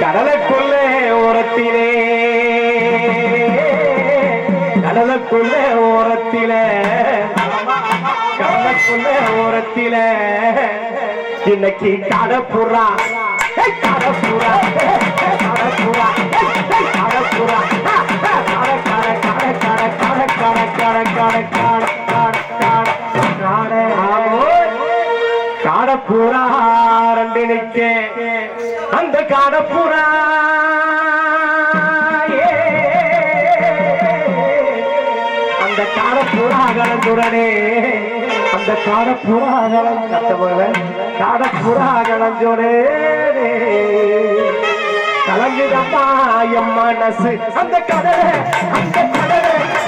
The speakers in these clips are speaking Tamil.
கடலுக்குள்ளே ஓரத்திலே. கடலுக்குள்ளே ஓரத்திலே. கடலுக்குள்ளே ஓரத்திலே. இன்னைக்கு கடப்புறா கடப்புறா கடப்புறா கடப்புறா காடப்பூரா ரெண்டு நிக்க அந்த காடப்பூரா அந்த காடப்பூரா கலந்துடனே அந்த காடப்பூரா கலந்தவன் காடப்பூரா கலஞ்சோரே கலங்குதம்மா என் மனசு அந்த கடலை அந்த கடலை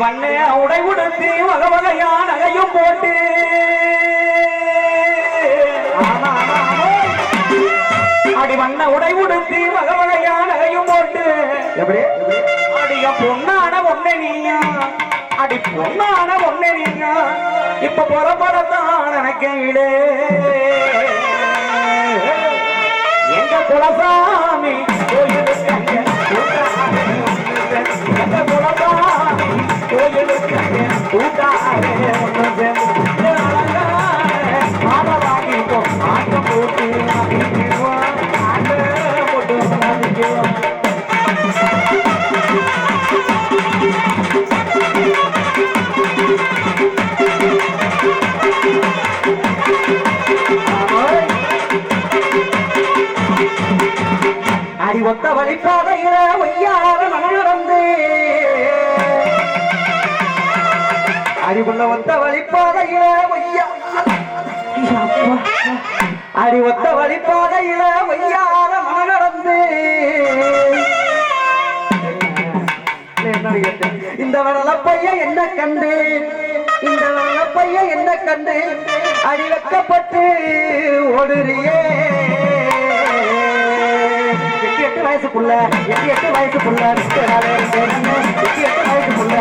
வண்ணே உடை உடுத்தி வக வகையா நகையும் போட்டு. அடி வண்ண உடை உடுத்தி வக வகையா நகையும் போட்டு. எப்படி? அடிய பொண்ணான ஒண்ணே நீயா? அடி பொண்ணான ஒண்ணே நீயா? இப்ப புறப்படத்தான் நினைக்கையிலே எங்க குலசாமி கோயிலுக்கு ஒத்த வழி பாதையில ஒய்யார அடிவுள்ள ஒத்த வழிபாதையில ஒய்யா. அடி ஒத்த வழிப்பாதையில ஒய்யாத மனநடந்து. இந்த வரல பையன் என்ன கண்டு? இந்த வரல பையன் என்ன கண்டு? அடி வைக்கப்பட்டு ஓடுறியே. எட்டு எட்டு வயசுக்குள்ள எட்டு எட்டு வயசுக்குள்ள எட்டு எட்டு வயசுக்குள்ள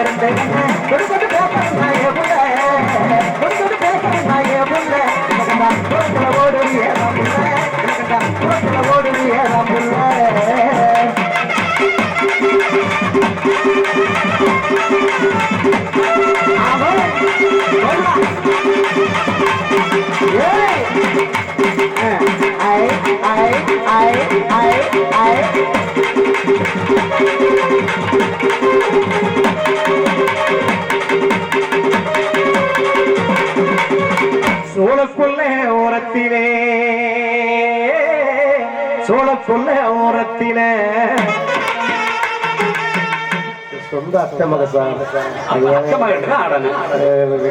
இருந்தேன் சொந்த அத்தை மகன்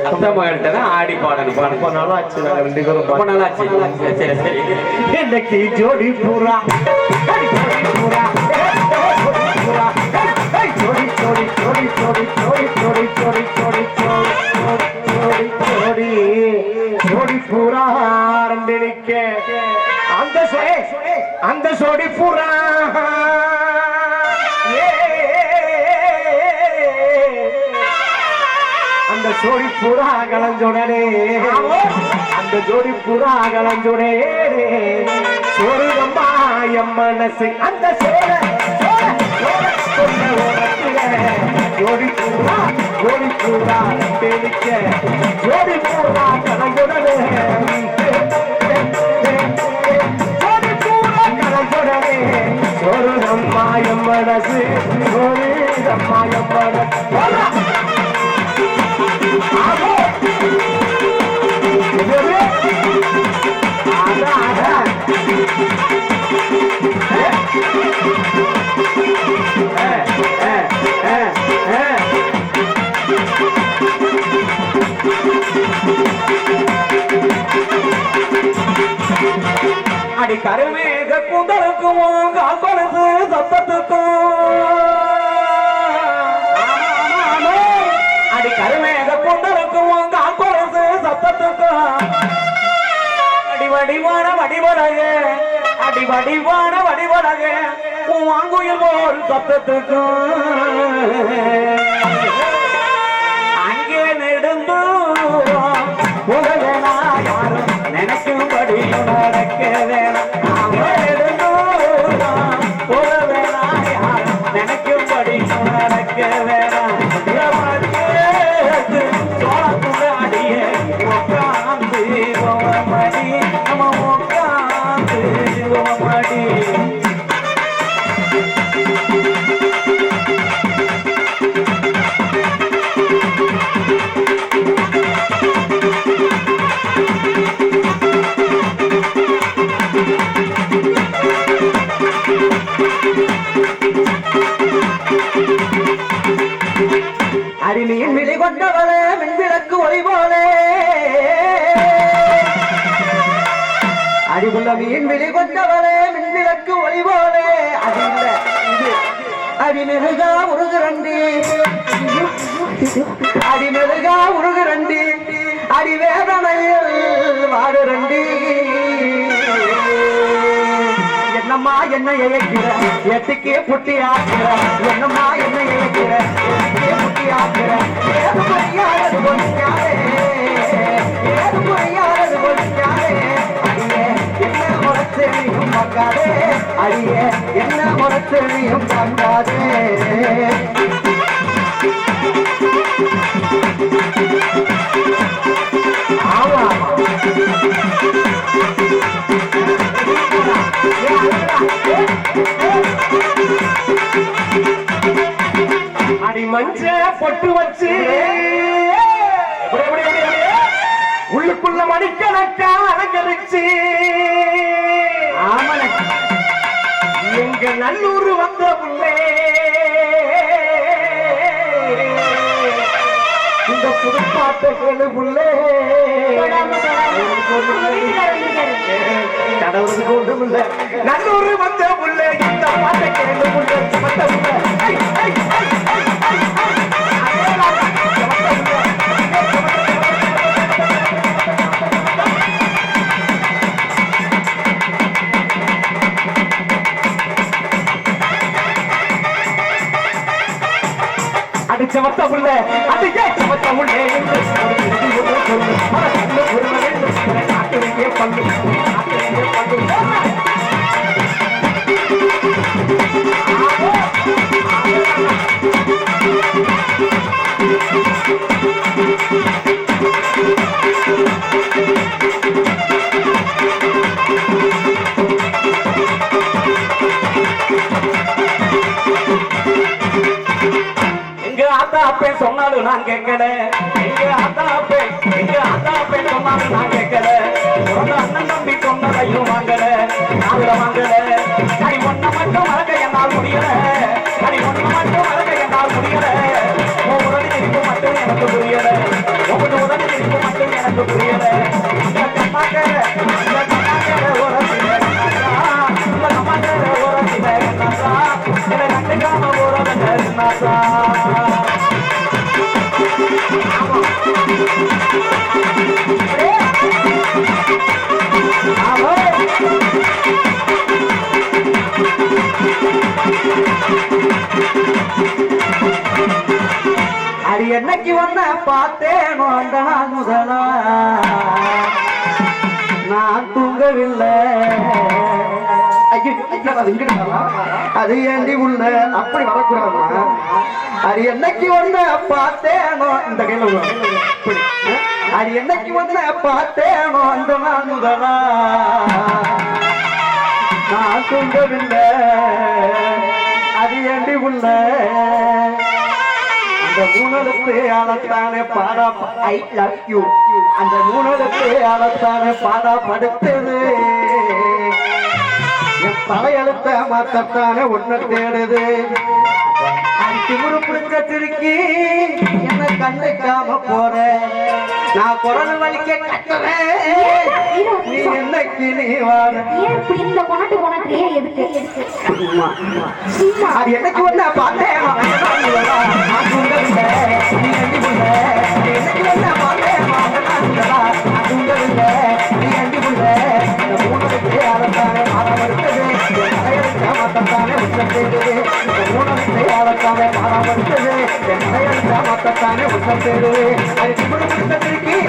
அத்தை மகன்கிட்ட தான் ஆடி பாடணும் ரொம்ப நாள் ஆச்சு நாங்க ரெண்டு பேரும் ரொம்ப நாள் ஆச்சு சரி சரி இன்னைக்கு ஜோடி பூரா பூரா பூரா ஏய், ஜோடி ஜோடி ஜோடி ஜோடி ஜோடி ஜோடி ஜோடி ஜோடி ஜோடி ஜோடி ஜோடி பூரா ரெண்டு நிக்க அந்த சோ- ஏய், அந்த சோடி பூரா புறா கலஞ்சுடனே அந்த ஜோடி புறா கலஞ்சுடனே சொருகம்மா என் மனசு அந்த சோழ ஜோடி பூரா ஜோடி பூரா தெளிக்க. ஜோடி பூரா கலஞ்சுடனே ஜோடி பூரா கலஞ்சுடனே சொருகம்மா என் மனசு சொருகம்மா என் மனசு. 打、啊、அடி வடிவான வடிவடகே உன் வாங்குயில் போல் சத்தத்துக்கும் அடிவுள்ள மீன் விழி கொண்டவளே மின்விளக்கு ஒளி போலே அது இல்ல இது அடிமெருகா உருகுரண்டி. அடிமெருகா உருகுரண்டி. அடிவேதனையில் வாடுரண்டி. என்னம்மா என்ன இழைக்கிற எட்டுக்கே புட்டி ஆக்குற. என்னம்மா என்ன இழைக்கிற எட்டுக்கே புட்டி ஆக்குற. முறைச்செழியும் பார்க்காதே. அடியே என்ன முறைச்செழியும் பார்க்காதே. ஆமா. அடி மஞ்ச பொட்டு வச்சு நல்லூர் வந்த உள்ளே இந்த புதுப்பாட்டைகள் உள்ளே கடவுள் கடவுளுக்கு ஒன்றும் இல்லை நல்லூர் வந்த உள்ளே இந்த பாட்டை கேளு புள்ளே. செவத்த உள்ள அது ஏன் செவத்த புள்ள என்று நான் கேட்கல எங்க ஆத்தா பெண் எங்க ஆத்தா பெண் சொன்னாலும் நான் கேட்கல உங்க அண்ணன் தம்பி சொன்னதையும் வாங்கல நாங்கள வாங்கல அடி ஒன்ன மட்டும் மறக்க என்னால் முடியல. அடி ஒன்ன மட்டும் மறக்க என்னால் முடியல. உடனே இருப்பு மட்டும் எனக்கு புரியல. உங்க உடனே இருப்பு மட்டும் எனக்கு புரியல. இந்த கண்ணாக்க. இந்த கண்ணாக்க ஒரு சில இந்த கண்ணாக்க ஒரு சில ஒரு என்னைக்கு வந்த பார்த்தேனோ அந்த நாள் முதலா நான் தூங்கவில்லை. அது அது ஏண்டி உள்ள அப்படி வரக்கூடாது அது என்னைக்கு வந்த பார்த்தேனோ இந்த கையில் அது என்னைக்கு வந்த பார்த்தேனோ அந்த நாள் முதலா நான் தூங்கவில்லை. அது ஏண்டி உள்ள அந்த மூணெழுத்து ஆளத்தானே பாடா ஐ லவ் யூ அந்த மூணெழுத்து ஆளத்தானே பாடா படுத்தது என் தலையெழுத்த மாத்தத்தானே ஒண்ணு தேடுது. திமுரு பிடிச்ச திருக்கி என்ன கண்ணுக்காம போற. நான் குரல் வலிக்க கட்டுறேன் நீ என்னைக்கு நீ வார. இந்த கொணட்டு கொணட்டு ஏன் எதுக்கு அது எனக்கு ஒண்ணு பார்த்தேன் மாத்தானே உச்சம் பேரு அது திமுக திருக்கி நீ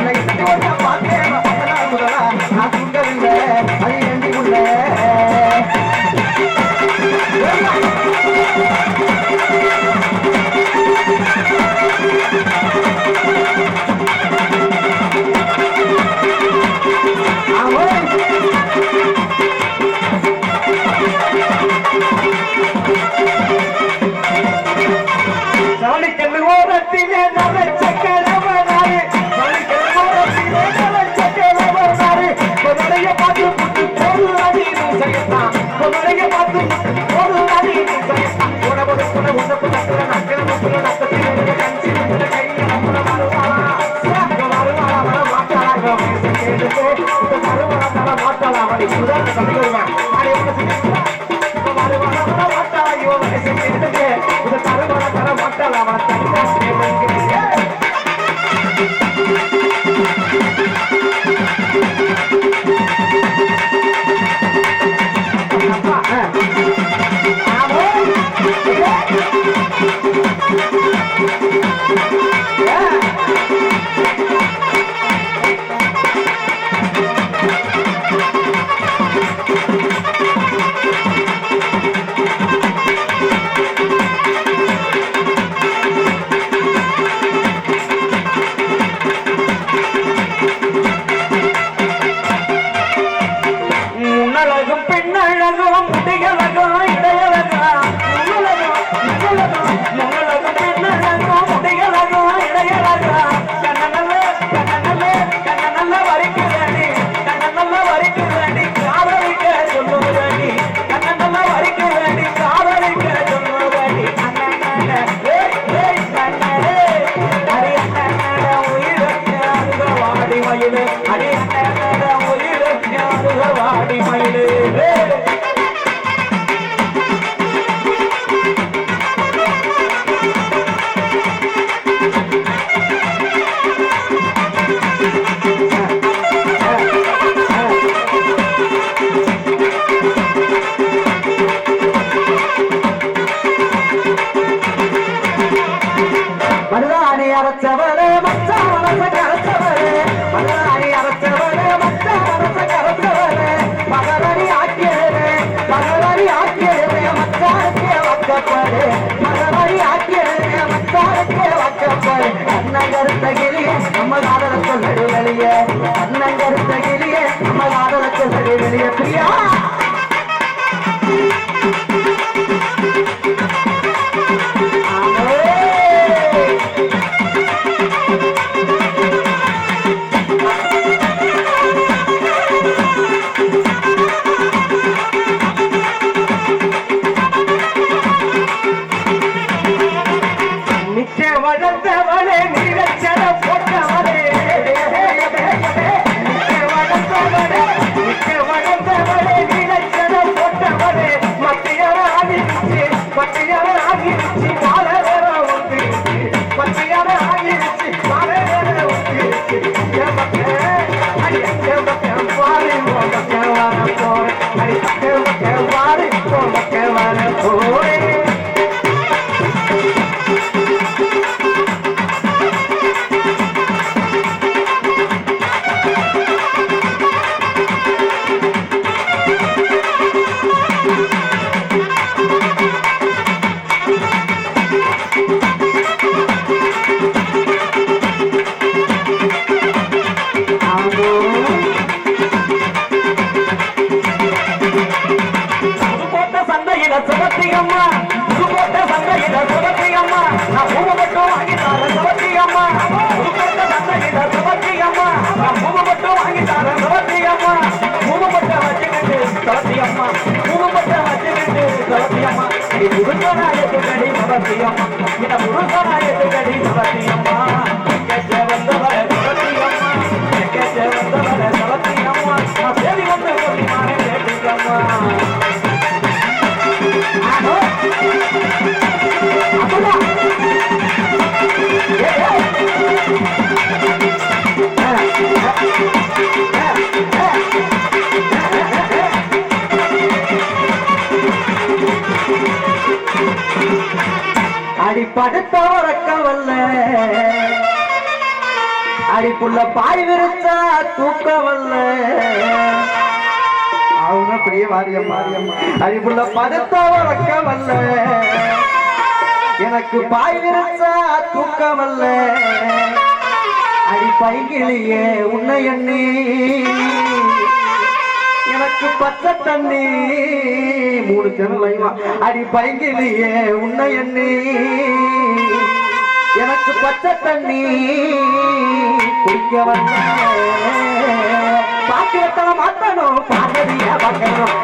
என்னைக்கு நீ 啊，我。அடிப்படுத்த உறக்கவல்ல அடிப்புள்ள பாய் விரிச்சா தூக்கவல்ல. அவங்க அப்படியே மாரியம் மாரியம் அடிப்புள்ள படுத்த வல்ல எனக்கு பாய் விரிச்சா தூக்கவல்ல. அடி பைங்கிலேயே உன்னை எண்ணி. எனக்கு பச்சை தண்ணி. மூணு சேனல் அடி பைங்கிலேயே உன்னை எண்ணி. எனக்கு பச்சை தண்ணி. குடிக்க வந்த பாக்கி மாத்தணும் பாக்கடியா பார்க்கணும்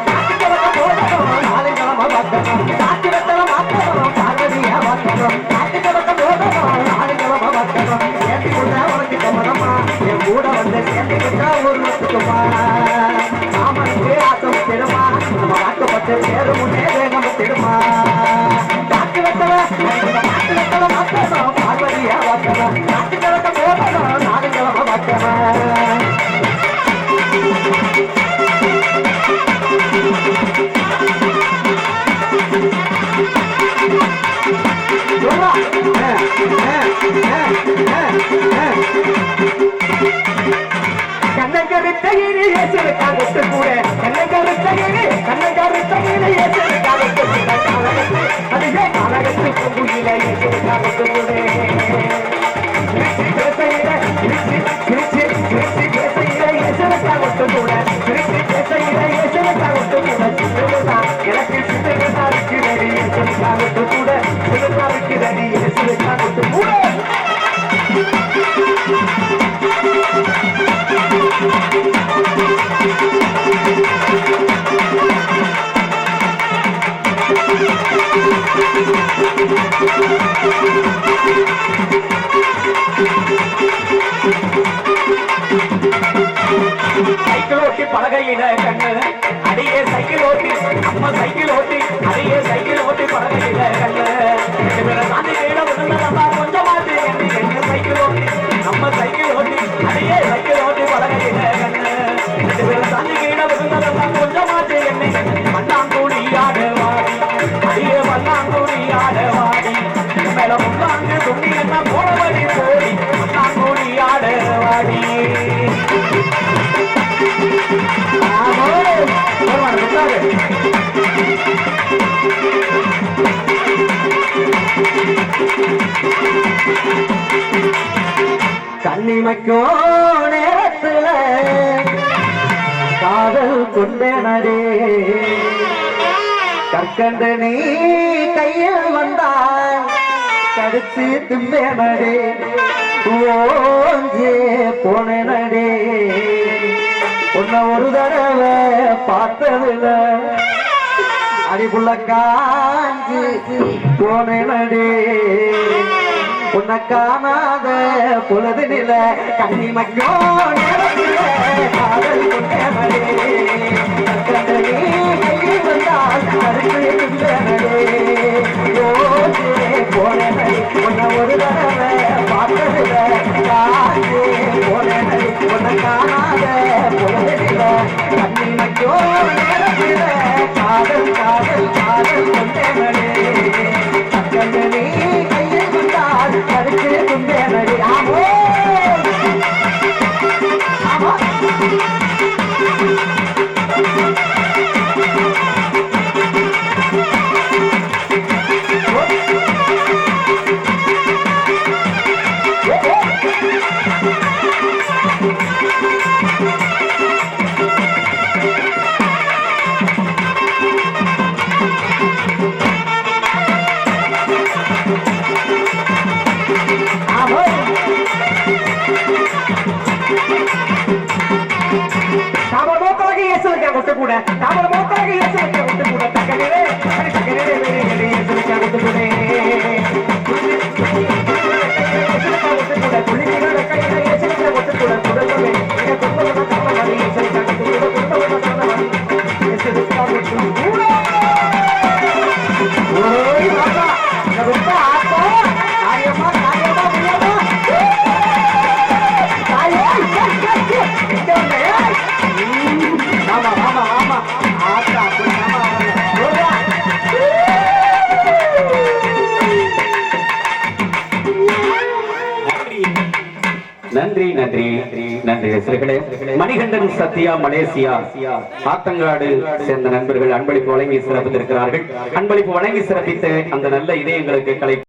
கண்ணன் கருத்த இனி கூட. I'm gonna go to cycle ஓட்டி பலகையில கண்ணு. அடியே சைக்கிள் ஓட்டி நம்ம சைக்கிள் ஓட்டி அடியே சைக்கிள் ஓட்டி பலகையில கண்ணு தனிமைக்கோ நேரத்துல காதல் கொண்டனடே கற்கண்டு நீ கையில் வந்தால் கடிச்சு திம்பேனடே ஓஞ்சே போனேனடே உன்னை ஒரு தடவை பார்த்ததில்ல. அடிபுள்ள காஞ்சி போனேனடே உன்னை காணாத புலது நில கண்ணி மக்கோ காதல் கொண்டே வந்தால் அருகில் மணிகண்டன் மலேசியா. ஆத்தங்காடு சேர்ந்த நண்பர்கள் அன்பளிப்பு வழங்கி சிறப்பித்திருக்கிறார்கள். அன்பளிப்பு வழங்கி சிறப்பித்த அந்த நல்ல இதயங்களுக்கு கலை